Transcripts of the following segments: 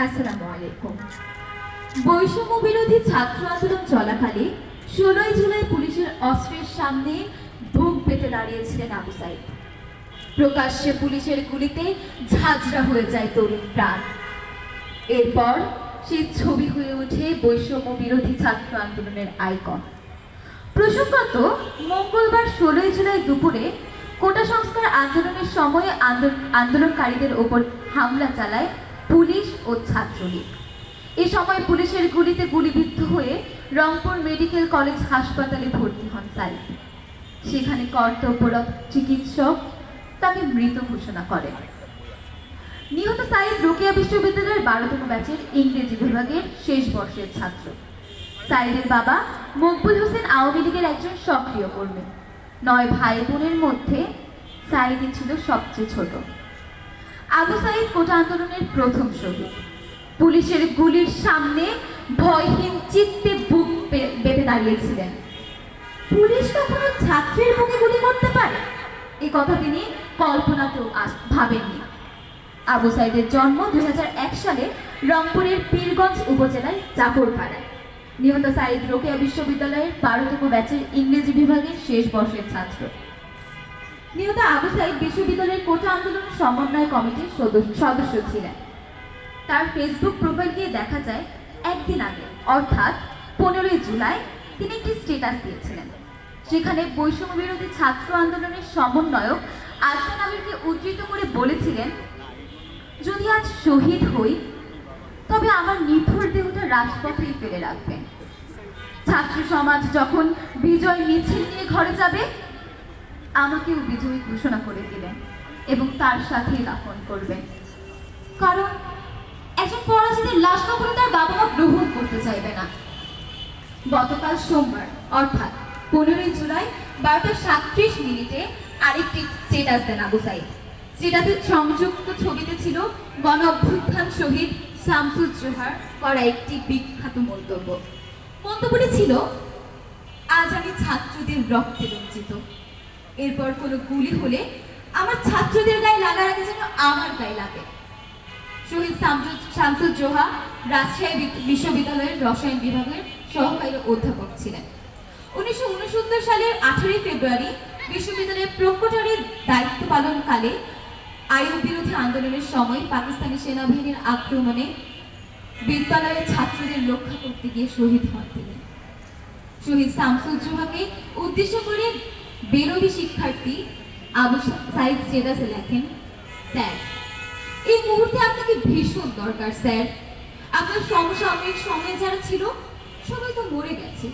আসসালামু আলাইকুম। বৈষম্য বিরোধী ছাত্র আন্দোলন চলাকালে ষোলোই জুলাই পুলিশের অস্ত্রের সামনে বুক পেতে দাঁড়িয়েছিলেন আবু সাইদ। প্রকাশ্যে পুলিশের গুলিতে ঝাঁঝরা হয়ে যায় তরুণ প্রাণ। এরপর সেই ছবি হয়ে ওঠে বৈষম্য বিরোধী ছাত্র আন্দোলনের আইকন। প্রসঙ্গত, মঙ্গলবার ষোলোই জুলাই দুপুরে কোটা সংস্কার আন্দোলনের সময়ে আন্দোলন আন্দোলনকারীদের ওপর হামলা চালায় পুলিশ ও ছাত্রলীগ। এ সময় পুলিশের গুলিতে গুলিবিদ্ধ হয়ে রংপুর মেডিকেল কলেজ হাসপাতালে ভর্তি হন সাইদ সেখানে কর্তব্যরত চিকিৎসক তাকে মৃত ঘোষণা করেন। নিহত সাইদ রোকেয়া বিশ্ববিদ্যালয়ের বারোতম ব্যাচের ইংরেজি বিভাগের শেষ বর্ষের ছাত্র। সাইদের বাবা মকবুল হোসেন আওয়ামী লীগের একজন সক্রিয় কর্মী। নয় ভাই বোনের মধ্যে সাইদি ছিল সবচেয়ে ছোট। আবু সাইদ কোটা আন্দোলনের প্রথম শহীদ। পুলিশের গুলির সামনে ভয়হীন চিত্তে বুক বেঁধে দাঁড়িয়েছিলেন। পুলিশ কখনো ছাত্রের বুকে গুলি করতে পারে? এই কথা তিনি কল্পনাতেও ভাবেননি। আবু সাইদের জন্ম দুই হাজার এক সালে রংপুরের পীরগঞ্জ উপজেলার জাফরপাড়ায় নিহত সাইদ রোকেয়া বিশ্ববিদ্যালয়ের বারোতম ব্যাচের ইংরেজি বিভাগের শেষ বর্ষের ছাত্র। নিহত আবু সাইদ বিশ্ববিদ্যালয়ের কোটা আন্দোলন সমন্বয় কমিটির সদস্য ছিলেন। তার ফেসবুক প্রোফাইল গিয়ে দেখা যায়, একদিন আগে, অর্থাৎ পনেরোই জুলাই, তিনি একটি স্ট্যাটাস দিয়েছিলেন। সেখানে বৈষম্য বিরোধী ছাত্র আন্দোলনের সমন্বয়ক আজমান আমিরকে উদ্ধৃত করে বলেছিলেন, যদি আজ শহীদ হই, তবে আমার নিথর দেহটা রাজপথেই ফেলে রাখবেন। ছাত্র সমাজ যখন বিজয় মিছিল নিয়ে ঘরে যাবে আমাকেও বিজয়ী ঘোষণা করে দিলেন এবং তার সাথেই দাফন করবেন। কারণ একজন পরাজিতের লাশ কখনো তার বাবা মা গ্রহণ করতে চাইবে না। গতকাল সোমবার, অর্থাৎ পনেরোই জুলাই, বারোটা সাতত্রিশ মিনিটে আরেকটি স্টেটাস দেন আবু সাইদ স্টেটাসের সংযুক্ত ছবিতে ছিল গণ অভ্যুত্থান শহীদ শামসুজ্জোহার করা একটি বিখ্যাত মন্তব্য। মন্তব্যটি ছিল, আজ আমি ছাত্রদের রক্তে রঞ্জিত। এরপর কোনো গুলি হলে আমার ছাত্রদের গায়ে লাগার আগে যেন আমার গায়ে লাগে। শহীদ শামসুজ- শামসুজ্জোহা রাজশাহী বিশ্ববিদ্যালয়ের রসায়ন বিভাগের সহকারী অধ্যাপক ছিলেন। উনিশশো উনসত্তর সালের আঠারোই ফেব্রুয়ারি বিশ্ববিদ্যালয়ের প্রক্টরের দায়িত্ব পালনকালে আইন বিরোধী আন্দোলনের সময় পাকিস্তানি সেনাবাহিনীর আক্রমণে বিদ্যালয়ের ছাত্রদের রক্ষা করতে গিয়ে শহীদ হন তিনি। শহীদ শামসুজ্জোহাকে উদ্দেশ্য করে বেরোবি শিক্ষার্থী আবু সাইদ স্টেটাসে লেখেন, স্যার, এই মুহূর্তে আপনাকে ভীষণ দরকার, স্যার। আপনার সমসাময়িক সময়ে যারা ছিল, সবাই তো মরে গেছে।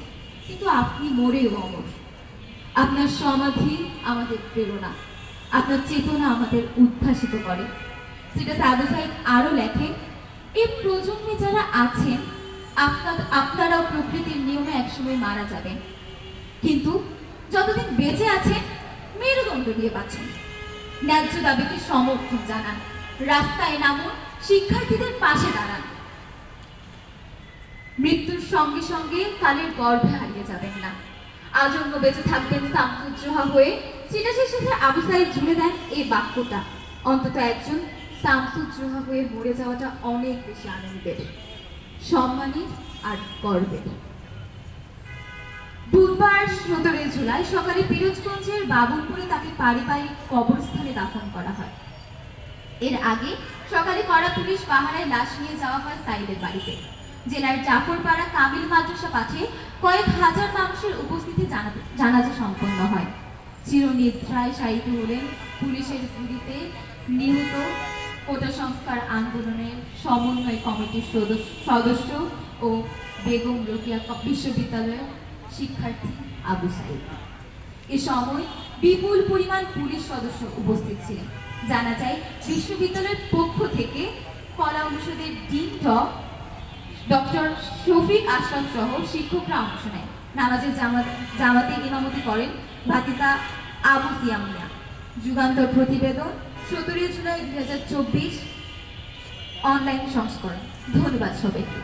কিন্তু আপনি মরেও অমর। আপনার সমাধি আমাদের প্রেরণা। আপনার চেতনা আমাদের উদ্ভাসিত করে। সেটা সাদু সাহেব আরও লেখেন এই প্রজন্মে যারা আছেন, আপনার আপনারাও প্রকৃতির নিয়মে একসময় মারা যাবেন। কিন্তু যতদিন বেঁচে আছেন মেরুদণ্ড দিয়ে বাঁচুন। ন্যায্য দাবিকে সমর্থন জানান। রাস্তায় নামুন, শিক্ষার্থীদের পাশে দাঁড়ান। মৃত্যুর সঙ্গে সঙ্গে কালের গর্ভে হারিয়ে যাবেন না। আজন্ম বেঁচে থাকবেন সামসুজ্জোহা হয়ে। স্টেটাসের সাথে আবু সাইদ জুড়ে দেন এই বাক্যটা। অন্তত একজন সামসুজ্জোহা হয়ে মরে যাওয়াটা অনেক বেশি আনন্দের, সম্মানের আর গর্বের। বুধবার সতেরোই জুলাই সকালে পিরোজগঞ্জের বাবুলপুরে তাকে পারিবারিক কবরস্থানে দাফন করা হয়। এর আগে সকালে কড়া পুলিশ পাহারায় লাশ নিয়ে যাওয়া হয় সাইদের বাড়িতে। জেলার জাফরপাড়া কামিল মাদ্রাসা পাঠে কয়েক হাজার মানুষের উপস্থিতি জানা- জানাজা সম্পন্ন হয়। চিরনিদ্রায় শায়িত হলেন পুলিশের গুলিতে নিহত কোটা সংস্কার আন্দোলনের সমন্বয় কমিটির সদস্য ও বেগম রোকেয়া বিশ্ববিদ্যালয়ের শিক্ষার্থী আবু সাইদ। এ সময় বিপুল পরিমাণ পুলিশ সদস্য উপস্থিত ছিলেন। জানা যায়, বিশ্ববিদ্যালয়ের পক্ষ থেকে কলা অনুষদের ডিন ডক্টর শফিক আশরাফ সহ শিক্ষকরা অংশ নেয় নামাজের জামাতে ইমামতি করেন ভাতিজা আবু সিয়াম মিয়া। যুগান্তর প্রতিবেদন, সতেরোই জুলাই দুই হাজার চব্বিশ। অনলাইন সংস্করণ। ধন্যবাদ সবাইকে।